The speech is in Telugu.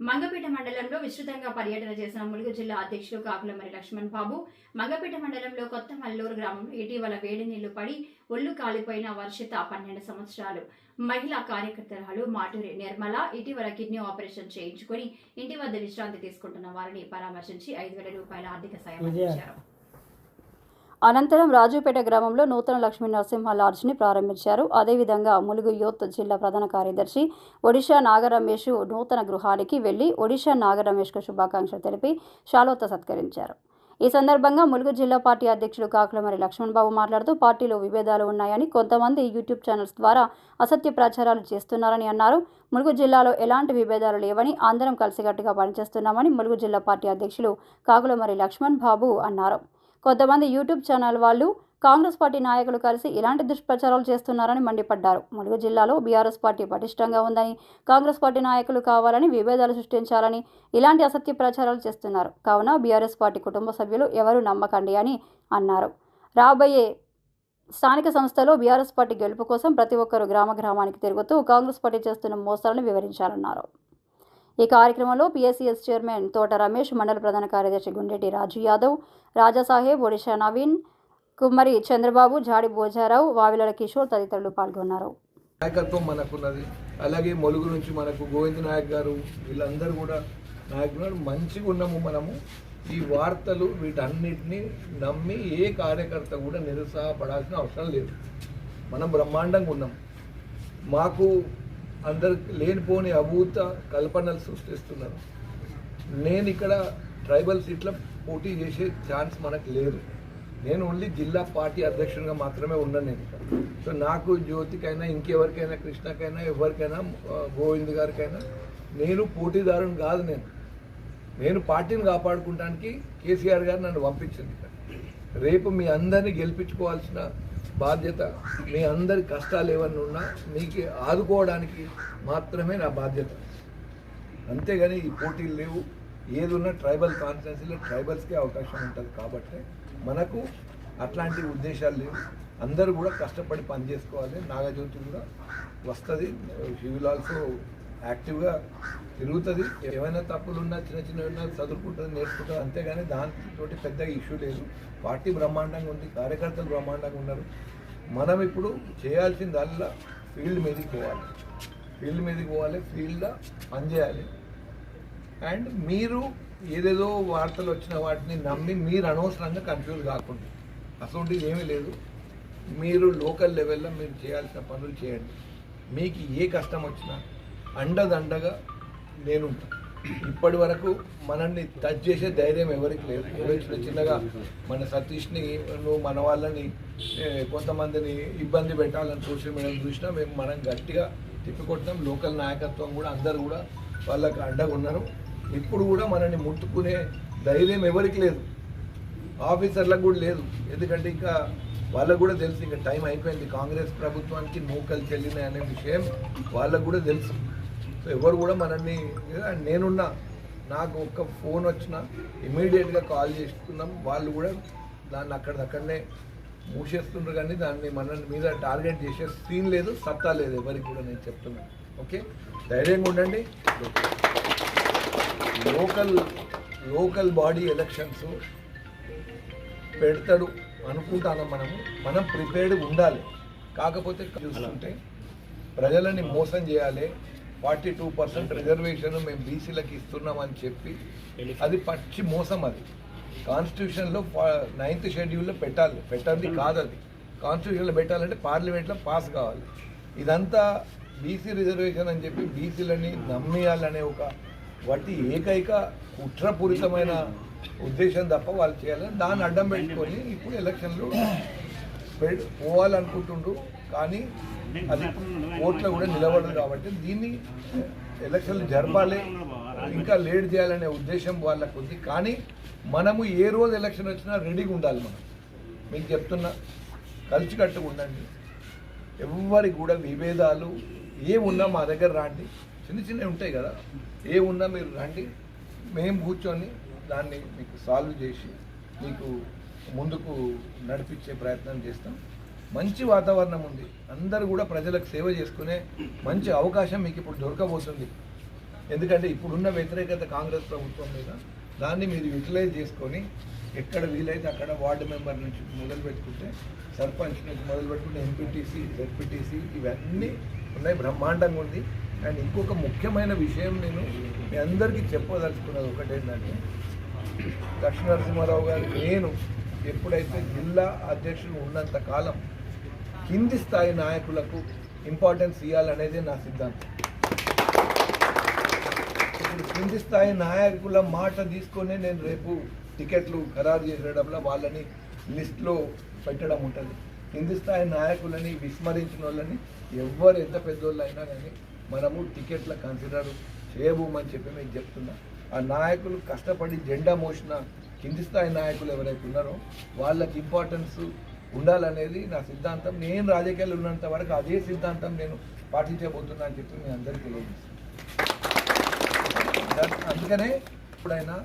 మంగపేట మండలంలో విస్తృతంగా పర్యటన చేసిన ములుగు జిల్లా అధ్యక్షులు కాకులమరి లక్ష్మణ్ బాబు మంగపేట మండలంలో కొత్త మల్లూరు గ్రామంలో ఇటీవల వేడి నీళ్ళు పడి ఒళ్ళు కాలిపోయిన వర్షిత పన్నెండు సంవత్సరాలు. మహిళా కార్యకర్తలు మాటూరి నిర్మల ఇటీవల కిడ్నీ ఆపరేషన్ చేయించుకొని ఇంటి వద్ద విశ్రాంతి తీసుకుంటున్న వారిని పరామర్శించి ఐదు వేల రూపాయల ఆర్థిక సాయం అందించారు. అనంతరం రాజుపేట గ్రామంలో నూతన లక్ష్మీ నరసింహ లాడ్జ్ని ప్రారంభించారు. అదేవిధంగా ములుగు యూత్ జిల్లా ప్రధాన కార్యదర్శి ఒడిషా నాగరమేష్ నూతన గృహానికి వెళ్ళి ఒడిషా నాగరమేష్కు శుభాకాంక్షలు తెలిపి శాలోత సత్కరించారు. ఈ సందర్భంగా ములుగు జిల్లా పార్టీ అధ్యక్షుడు కాకులమరి లక్ష్మణ్ బాబు మాట్లాడుతూ పార్టీలో విభేదాలు ఉన్నాయని కొంతమంది యూట్యూబ్ ఛానల్స్ ద్వారా అసత్య ప్రచారాలు చేస్తున్నారని అన్నారు. ములుగు జిల్లాలో ఎలాంటి విభేదాలు లేవని అందరం కలిసికట్టుగా పనిచేస్తున్నామని ములుగు జిల్లా పార్టీ అధ్యక్షులు కాకులమరి లక్ష్మణ్ బాబు అన్నారు. కొంతమంది యూట్యూబ్ ఛానల్ వాళ్ళు కాంగ్రెస్ పార్టీ నాయకులు కలిసి ఇలాంటి దుష్ప్రచారాలు చేస్తున్నారని మండిపడ్డారు. ములుగు జిల్లాలో బీఆర్ఎస్ పార్టీ పటిష్టంగా ఉందని కాంగ్రెస్ పార్టీ నాయకులు కావాలని విభేదాలు సృష్టించాలని ఇలాంటి అసత్య ప్రచారాలు చేస్తున్నారు. కావున బీఆర్ఎస్ పార్టీ కుటుంబ సభ్యులు ఎవరు నమ్మకండి అని అన్నారు. రాబోయే స్థానిక సంస్థలో బీఆర్ఎస్ పార్టీ గెలుపు కోసం ప్రతి ఒక్కరూ గ్రామ గ్రామానికి తిరుగుతూ కాంగ్రెస్ పార్టీ చేస్తున్న మోసాలను వివరించాలన్నారు. ఈ కార్యక్రమంలో పిఎస్సిఎస్ చైర్మన్ తోట రమేష్ మండల ప్రధాన కార్యదర్శి గుండెటి రాజు యాదవ్ రాజాసాహెబ్ ఒడిషా నవీన్ కుమ్మరి చంద్రబాబు జాడి భోజారావు వావిలడ కిషోర్ తదితరులు పాల్గొన్నారు. నాయకత్వం మనకున్నది. అలాగే మొలుగు నుంచి మనకు గోవింద్ నాయక్ గారు వీళ్ళందరూ కూడా నాయకులు. మంచిగా ఉన్నాము మనము. ఈ వార్తలు వీటన్నిటిని నమ్మి ఏ కార్యకర్త కూడా నిరుత్సాహపడాల్సిన అవసరం లేదు. మనం బ్రహ్మాండంగా ఉన్నాం. మాకు అందరికి లేనిపోని అభూత కల్పనలు సృష్టిస్తున్నారు. నేను ఇక్కడ ట్రైబల్ సీట్ల పోటీ చేసే ఛాన్స్ మనకు లేదు. నేను ఓన్లీ జిల్లా పార్టీ అధ్యక్షునిగా మాత్రమే ఉన్నాను నేను సో నాకు జ్యోతికైనా ఇంకెవరికైనా కృష్ణకైనా ఎవరికైనా గోవింద్ గారికైనా నేను పోటీదారుని కాదు నేను. నేను పార్టీని కాపాడుకోవడానికి కేసీఆర్ గారు నన్ను పంపించింది రేపు మీ అందరినీ గెలిపించుకోవాల్సిన బాధ్యత మీ అందరి కష్టాలు ఏమన్నా ఉన్నా మీకు ఆదుకోవడానికి మాత్రమే నా బాధ్యత. అంతేగాని ఈ పోటీలు లేవు. ఏది ఉన్నా ట్రైబల్ కాన్స్టిట్యున్సీలో ట్రైబల్స్కే అవకాశం ఉంటుంది కాబట్టి మనకు అట్లాంటి ఉద్దేశాలు లేవు. అందరూ కూడా కష్టపడి పని చేసుకోవాలి నాగజ్యోతి కూడా వస్తుంది. షీ విల్ ఆల్సో యాక్టివ్గా తిరుగుతుంది. ఏమైనా తప్పులు ఉన్నా చిన్న చిన్న ఉన్నా చదువుకుంటుంది నేర్చుకుంటుంది అంతేగాని దాంతో పెద్ద ఇష్యూ లేదు. పార్టీ బ్రహ్మాండంగా ఉంది కార్యకర్తలు బ్రహ్మాండంగా ఉన్నారు. మనం ఇప్పుడు చేయాల్సిన దానిలో ఫీల్డ్ మీదకి పోవాలి. ఫీల్డ్ మీదకి పోవాలి ఫీల్డ్లో పనిచేయాలి అండ్ మీరు ఏదేదో వార్తలు వచ్చిన వాటిని నమ్మి మీరు అనవసరంగా కన్ఫ్యూజ్ కాకుండా. అటువంటిది ఏమీ లేదు. మీరు లోకల్ లెవెల్లో మీరు చేయాల్సిన పనులు చేయండి. మీకు ఏ కష్టం వచ్చినా అండదండగా నేను ఇప్పటి వరకు మనల్ని టచ్ చేసే ధైర్యం ఎవరికి లేదు. ఏదో చిన్న చిన్నగా మన సతీష్ని నువ్వు మన వాళ్ళని కొంతమందిని ఇబ్బంది పెట్టాలని సోషల్ మీడియాలో చూసినా మేము మనం గట్టిగా తిప్పికొట్టినాం. లోకల్ నాయకత్వం కూడా అందరు కూడా వాళ్ళకి అండగా ఉన్నారు. ఇప్పుడు కూడా మనల్ని ముట్టుకునే ధైర్యం ఎవరికి లేదు. ఆఫీసర్లకు కూడా లేదు. ఎందుకంటే ఇంకా వాళ్ళకు కూడా తెలుసు ఇంకా టైం అయిపోయింది. కాంగ్రెస్ ప్రభుత్వానికి నూకలు చెల్లినాయి అనే విషయం వాళ్ళకు కూడా తెలుసు. సో ఎవరు కూడా మనల్ని "అండ్ నేనున్నా నాకు ఒక్క ఫోన్ వచ్చినా ఇమీడియట్గా కాల్ చేసుకున్నాం వాళ్ళు కూడా దాన్ని అక్కడిదక్కడనే మూసేస్తుండ్రు కానీ దాన్ని మన మీద టార్గెట్ చేసే సీన్ లేదు సత్తా లేదు ఎవరికి కూడా నేను చెప్తున్నాను ఓకే? ధైర్యంగా ఉండండి. లోకల్ లోకల్ బాడీ ఎలక్షన్స్ పెడతాడు అనుకుంటాను మనము. మనం ప్రిపేర్డ్ ఉండాలి. కాకపోతే చూస్తుంటే ప్రజలని మోసం చేయాలి. ఫార్టీ టూ పర్సెంట్ రిజర్వేషన్ మేము బీసీలకు ఇస్తున్నామని చెప్పి అది పచ్చి మోసం అది. కాన్స్టిట్యూషన్లో నైన్త్ షెడ్యూల్లో పెట్టాలి. పెట్టాలి కాదు అది కాన్స్టిట్యూషన్లో పెట్టాలంటే పార్లమెంట్లో పాస్ కావాలి. ఇదంతా బీసీ రిజర్వేషన్ అని చెప్పి బీసీలని నమ్మేయాలనే ఒక వాటి ఏకైక కుట్రపూరితమైన ఉద్దేశం తప్ప వాళ్ళు చేయాలని దాన్ని అడ్డం పెట్టుకొని ఇప్పుడు ఎలక్షన్లు పెడ్- పోవాలనుకుంటుండ్రు కానీ అది కోర్టులో కూడా నిలబడదు కాబట్టి దీన్ని ఎలక్షన్లు జరపాలి ఇంకా లేట్ చేయాలనే ఉద్దేశం వాళ్ళకు ఉంది. కానీ మనము ఏ రోజు ఎలక్షన్ వచ్చినా రెడీగా ఉండాలి మనం. మీకు చెప్తున్నా కలిసికట్టుగా ఉండండి. ఎవరికి కూడా విభేదాలు ఏ ఉన్నా మా దగ్గర రాండి. చిన్న చిన్నవి ఉంటాయి కదా ఏ ఉన్నా మీరు రండి. మేము కూర్చొని దాన్ని మీకు సాల్వ్ చేసి మీకు ముందుకు నడిపించే ప్రయత్నం చేస్తాం. మంచి వాతావరణం ఉంది. అందరూ కూడా ప్రజలకు సేవ చేసుకునే మంచి అవకాశం మీకు ఇప్పుడు దొరకబోతుంది. ఎందుకంటే ఇప్పుడున్న వ్యతిరేకత కాంగ్రెస్ ప్రభుత్వం మీద. దాన్ని మీరు యూటిలైజ్ చేసుకొని ఎక్కడ వీలైతే అక్కడ వార్డు మెంబర్ నుంచి మొదలు పెట్టుకుంటే సర్పంచ్ నుంచి మొదలు పెట్టుకుంటే ఎంపీటీసీ జెడ్పీటీసీ ఇవన్నీ ఉన్నాయి. బ్రహ్మాండంగా ఉంది. అండ్ ఇంకొక ముఖ్యమైన విషయం నేను మీ అందరికీ చెప్పదలుచుకున్నది ఒకటేంటంటే దక్షిణ నరసింహారావు గారు నేను ఎప్పుడైతే జిల్లా అధ్యక్షులు ఉన్నంత కాలం కింది స్థాయి నాయకులకు ఇంపార్టెన్స్ ఇవ్వాలనేదే నా సిద్ధాంతం. ఇప్పుడు కింది స్థాయి నాయకుల మాట తీసుకొని నేను రేపు టికెట్లు ఖరారు చేసేటప్పుడు వాళ్ళని లిస్ట్లో పెట్టడం ఉంటుంది. కింది స్థాయి నాయకులని విస్మరించిన వాళ్ళని ఎవరు ఎంత పెద్దోళ్ళు అయినా కానీ మనము టికెట్ల కన్సిడర్ చేయబోమని చెప్పి మేము చెప్తున్నా. ఆ నాయకులు కష్టపడి జెండా మోసిన కింది స్థాయి నాయకులు ఎవరైతే ఉన్నారో వాళ్ళకి ఇంపార్టెన్స్ ఉండాలనేది నా సిద్ధాంతం. నేను రాజకీయాలు ఉన్నంత వరకు అదే సిద్ధాంతం నేను పాటించబోతున్నా అని చెప్పి మీ అందరికీ తెలియజేస్తాను అందుకనే ఎప్పుడైనా